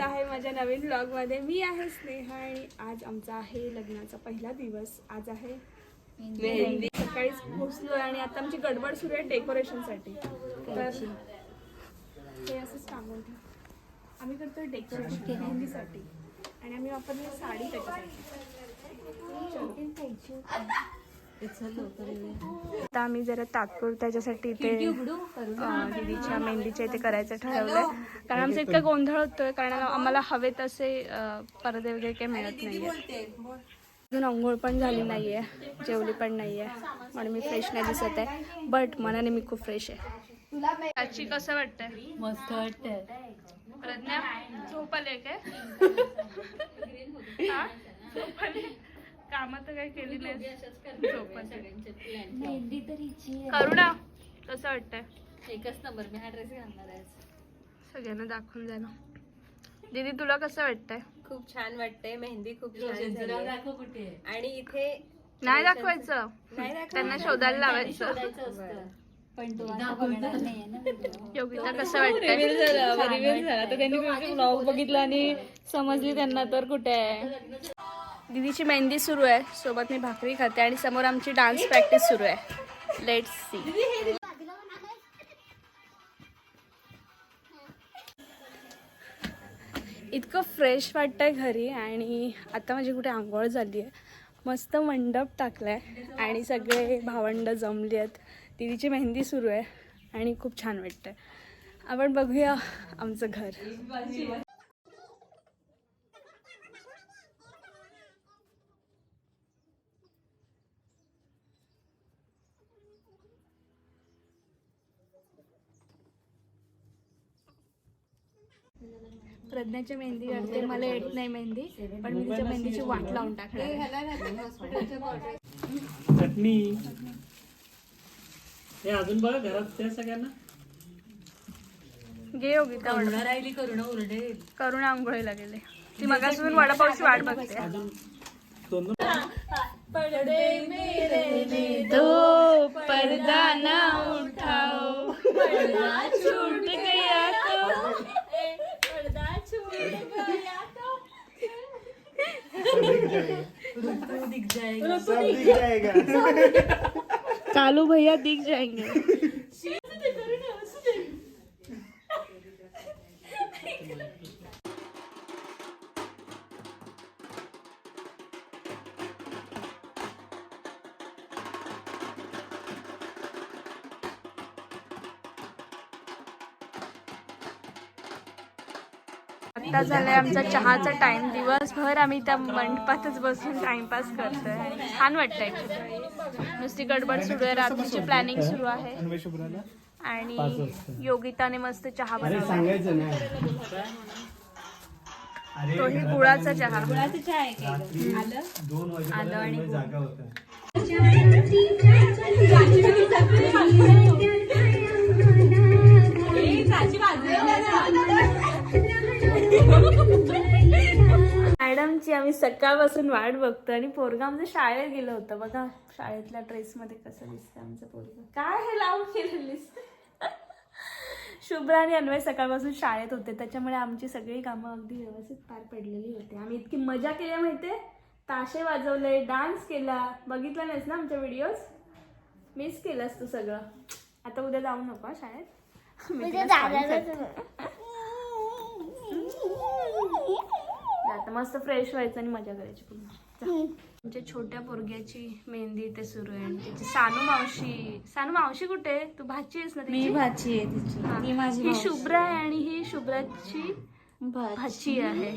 आहे माझ्या नवीन ब्लॉगमध्ये मी आहे स्नेहा आणि आज आमचा आहे लग्नाचा पहिला दिवस. आज आहे मेहंदी. सकाळीच पोचलो आणि आता आमची गडबड सुरू आहे डेकोरेशनसाठी तर हे असंच ठेव. आम्ही करतोय डेकोरेशन मेहंदीसाठी. आणि आम्ही वापरली साडी त्याच्यासाठी. आता आम्ही जरा तात्पुर त्याच्यासाठी इथे अं, दीदीच्या मेहंदीच्या इथे करायचं ठरवलंय. कारण आमचा इतका गोंधळ होतोय कारण आम्हाला हवे तसे पडदे वगैरे काही मिळत नाहीये अजून अंघोळ पण झाली नाहीये जेवली पण नाहीये. म्हणून मी फ्रेश नाही दिसत आहे. बट मनाने मी खूप फ्रेश आहे. आजची कसं वाटतंय? मस्त वाटतंय. प्रज्ञा झोप आले काय? झोप आली कामं तर काही केली नाही. करुणा कसं वाटतंय? एकच नंबर मी हा ड्रेस घालणार आहे सगळ्यांना दाखवून झालं दीदी तुला कसं वाटतंय? खूप छान वाटते मेहंदी खूप छान झाली. आणि इथे नाही दाखवायचं. नाही दाखवायचं. त्यांना शोधायला लावायचं. शोधायचं असतं. पण तो आता बघणार नाहीये ना video. योगिता कसं वाटतंय? रिव्ह्यू झाला तर त्यांनी ब्लॉग बघितला आणि समजली त्यांना तर कुठे आहे. दीदीची मेहंदी सुरू आहे. सोबत मी भाकरी खाते आणि समोर आमची डान्स प्रॅक्टिस सुरू आहे. लेट सी इतकं फ्रेश वाटतंय घरी आणि आता माझी कुठे आंघोळ झाली आहे मस्त मंडप टाकलाय आणि सगळे भावंड जमली आहेत दीदीची मेहंदी सुरू आहे आणि खूप छान वाटतंय. आपण बघूया आमचं घर. प्रज्ञाची मेहंदी करते मला येत नाही मेहंदी पण मी तिच्या मेहंदीची वाट लावून टाकणार. चटणी. हे अजून बघा घरात त्या सगळ्यांना. घे योगिता वडा. करुणा राहिली करुणा ओरडेल करुणा आंघोळीला गेले ती मगासून वडापावची वाट बघते. अजून दोन दोन तो पर्दा ना उठाओ पर्दा छूट गया तो कालू भैया दिख जाएंगे। आता झालाय आमचा चहाचा टाइम दिवसभर आम्ही त्या मंडपातच बसून टाइमपास करतोय आणि छान वाटतंय. नुसती गडबड सुरू आहे रात्रीची प्लॅनिंग सुरू आहे आणि योगिताने मस्त चहा बनवला सांगायचं नाही अरे तोही गुळाचा चहा आलं आणि मॅडमची आम्ही सकाळपासून वाट बघतो आणि पोरगा आमचं शाळेत गेलं होतं. बघा शाळेतल्या ड्रेसमध्ये कसं दिसतं आमचं पोरगा. काय हे लावून केलेलीस शुभ्रा आणि अन्वय सकाळपासून शाळेत होते. त्याच्यामुळे आमची सगळी कामं अगदी व्यवस्थित पार पडलेली होती. आम्ही इतकी मजा केली माहितीये? ताशे वाजवले डान्स केला. बघितला नाहीस ना आमच्या व्हिडिओज? मिस केलंस तू सगळं. आता उद्या जाऊ नको शाळेत? आता मस्त फ्रेश व्हायचं आणि मजा करायची पुन्हा आमच्या छोट्या पोरग्याची मेहंदी इथे सुरू आहे आणि तिची सानू मावशी सानू मावशी कुठे आहे? तू भाची आहेस ना मी तिची? भाची आहे तिची हा. ती माझी ही मावशी. शुभ्रा आहे आणि ही शुभ्राची. भाची आहे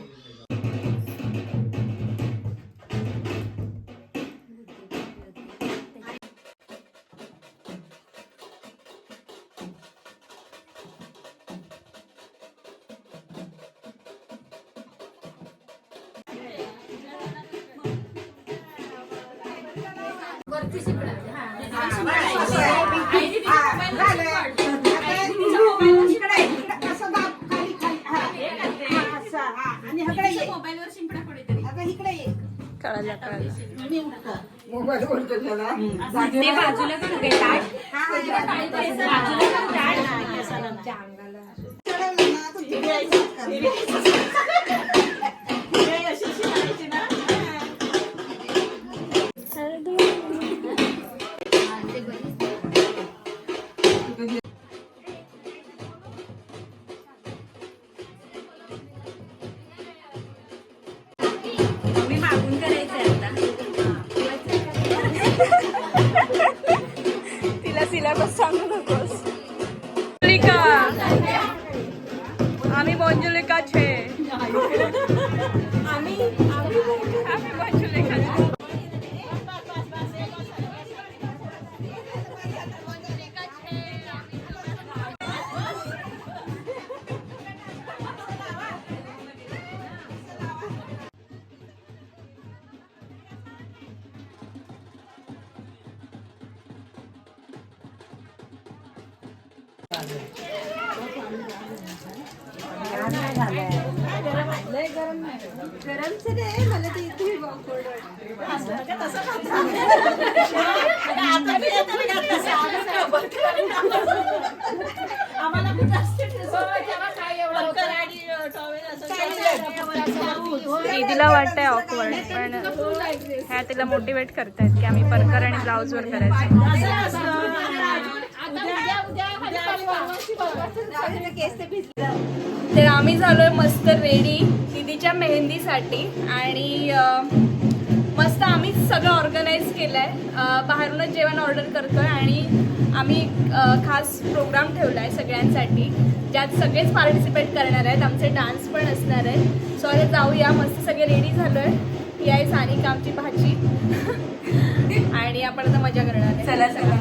कळालं कळालं ते बाजूला करू ताट. आम्ही आम्ही मंजुलिका छे. दीदीला वाटतंय ऑकवर्ड पण ह्या तिला मोटिवेट करतायत की आम्ही परकर आणि ब्लाऊज वर करायचं. तर आम्ही झालोय मस्त रेडी दिदीच्या मेहंदीसाठी आणि मस्त आम्ही सगळं ऑर्गनाईज केलंय. आहे बाहेरूनच जेवण ऑर्डर करतोय आणि आम्ही खास प्रोग्राम ठेवलाय सगळ्यांसाठी ज्यात सगळेच पार्टिसिपेट करणार आहेत. आमचे डान्स पण असणार आहेत. सो आता जाऊया. मस्त सगळे रेडी झालोय. ही आहे सानिका आमची भाजी आणि आपण आता मजा करणार आहे. चला चला.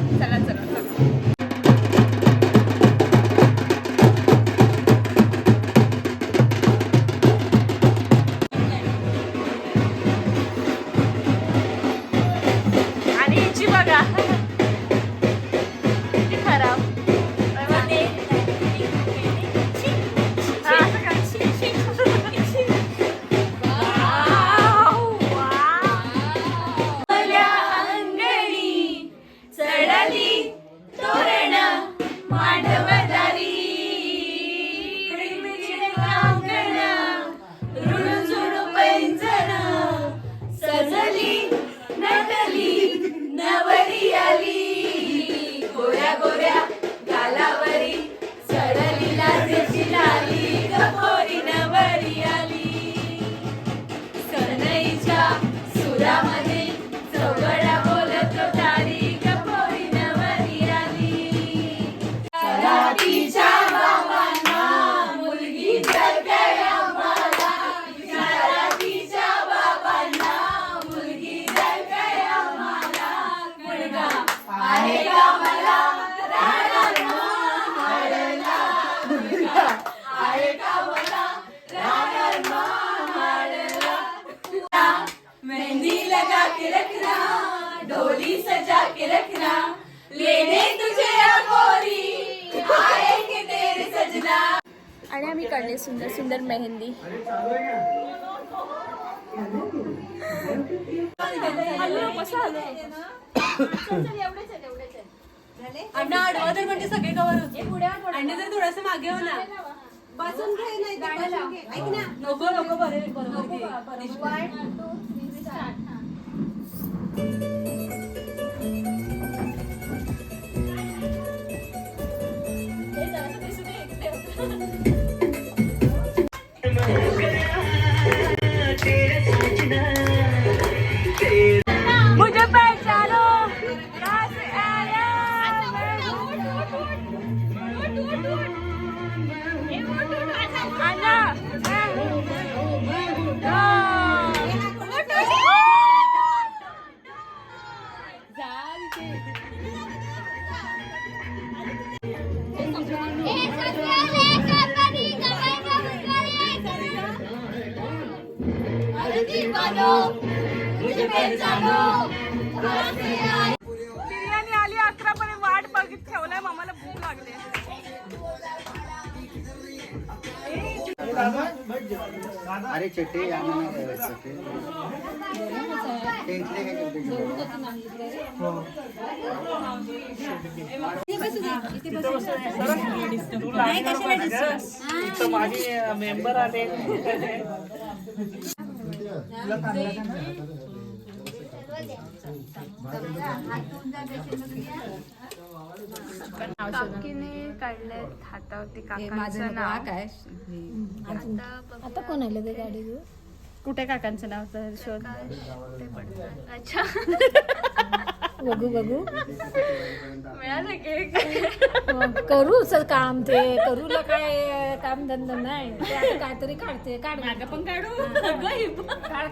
मुलगा आहे का मला मेहंदी. लगा के रखना डोली सजा के रखना लेने तुझे अगोरी आएँगे तेरे सजना आणि आम्ही काढले सुंदर सुंदर मेहंदी अण्णा आडवा तर म्हणजे सगळे कवर होते अण्णा जर थोडस मागे हो ना. बसून घे नाही. ऐक ना. नको नको बरे बरोबर बिर्याणी आली अकरा पर्यंत वाट बघित ठेवलाय मामाला भूक लागली. अरे चटे यांना नाही करायचं काय करते माझे मेंबर आले. काकीने काढलेत हातावरती काकांचं नाव. काय? आता कोण आलं ते गाडी कुठे काकांचं नाव तर शोध. अच्छा. बघू बघू. मिळालं केक करू चल काम ते. करूला काय काम धंदा नाही. ते आता काहीतरी काढते काढ. पण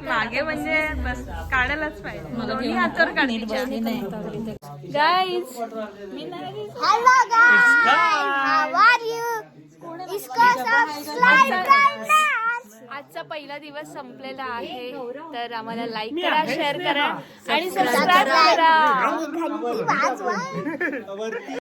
मागे म्हणजे बस काढायलाच पाहिजे. दोन्ही हातावर काढायचे guys Hello guys, how are you? इसको subscribe करना. आजचा पहिला दिवस संपलेला आहे तर आम्हाला लाईक करा शेअर करा आणि सबस्क्राईब करा.